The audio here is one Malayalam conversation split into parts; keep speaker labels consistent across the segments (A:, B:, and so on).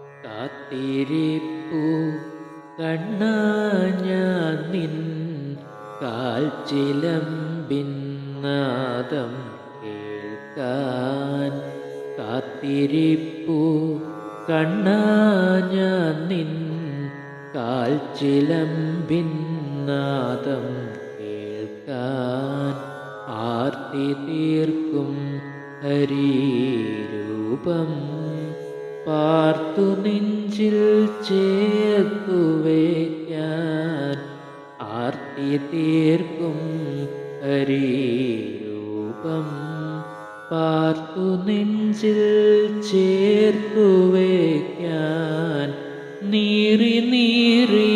A: കാത്തിരിപ്പു ഞാൻ നിൻ കാൽച്ചിലമ്പിന്നാദം കേൾക്കാൻ. കാത്തിരിപ്പു ഞാൻ നിൻ കാൽച്ചിലമ്പിന്നാദം കേൾക്കാൻ. ആർത്തി തീർക്കും ഹരീരൂപം പാർത്തു നെഞ്ചിൽ ചേർത്തു വയ്ക്കാൻ ആർത്തി തീർക്കും ഹരീരൂപം പാർത്തു നെഞ്ചിൽ ചേർത്തു വയ്ക്കാൻ നീറി നീറി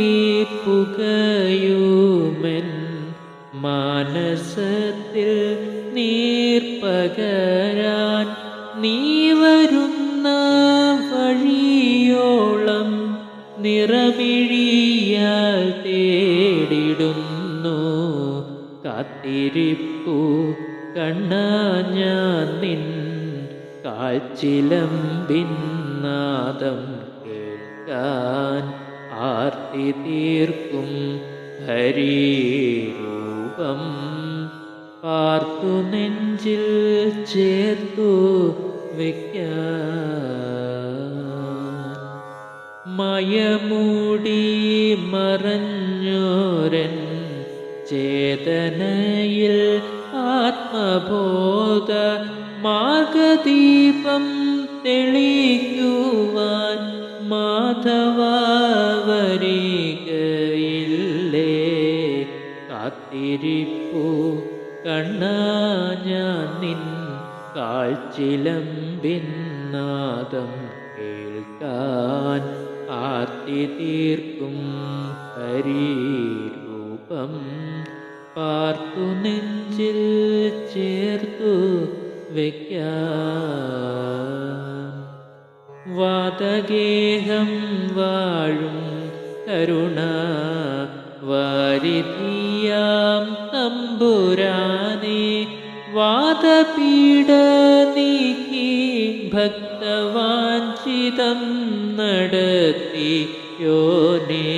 A: പുകയുമെൻ. മാനസത്തിൽ നീർപ്പകരാൻ നീ നിറമിഴിയാൽ തേടിടുന്നു. കാത്തിരിപ്പു കണ്ണ ഞാൻ നിൻ കാച്ചിലമ്പിന്നാദം കേൾക്കാൻ ആർത്തി തീർക്കും ഹരീരൂപം. പാർത്തു നെഞ്ചിൽ ചേർത്തു വയ്ക്കാൻ മയമൂടി മറഞ്ഞോരൻ ചേതനയിൽ ആത്മബോധ മാർഗദീപം തെളിക്കുവാൻ മാധവരികയില്ലേ കാത്തിരിപ്പു കണ്ണാ ഞാൻ നിൻ കാഴ്ചിലമ്പിന്നാദം കേൾക്കാൻ ആർത്തി തീർക്കും ഹരീരൂപം. പാർത്തു നെഞ്ചിൽ ചേർത്തു വയ്ക്കാൻ വാതഗേഹം വാഴും കരുണ വാരിധിയാം തമ്പുരാനെ. വാദപീഡ നീക്കി ഭക്തവാഞ്ചിതം നടത്തി യോനെ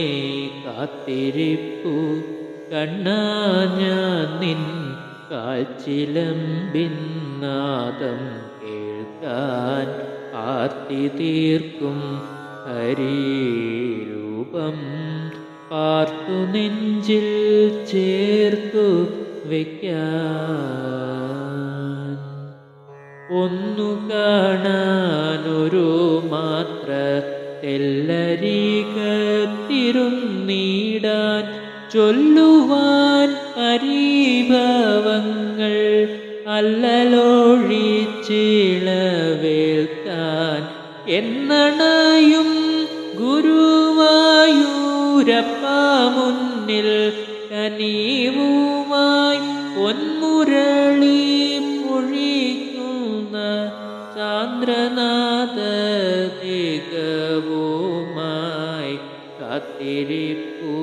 A: കാത്തിരിപ്പു. കണ്ണാഞ്ഞ നിൻ കാച്ചിലമ്പിന്നാദം കേൾക്കാൻ ആർത്തി തീർക്കും ഹരീരൂപം. പാർത്തു നെഞ്ചിൽ ചേർത്തു വയ്ക്കാൻ ഒന്നു കാണാനൊരു മാത്ര തെല്ലരികത്തിരുന്നീടാൻ ചൊല്ലുവാൻ അരീഭവങ്ങൾ അല്ലലോഴിച്ചിളവേൽക്കാൻ എന്നണയും ഗുരുവായൂരപ്പ മുന്നിൽ കനീവുമായി പൊന്മുരളി ചാന്ദ്രനാഥ തികവുമായി കാത്തിരിപ്പു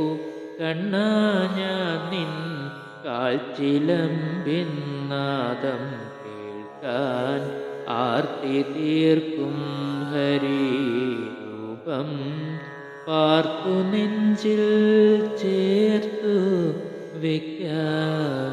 A: കണ്ണാഞ്ഞ നിൻ കാൽച്ചിലമ്പിന്നാദം കേൾക്കാൻ ആർത്തി തീർക്കും ഹരീരൂപം പാർത്തു നെഞ്ചിൽ ചേർത്തു വയ്ക്കാൻ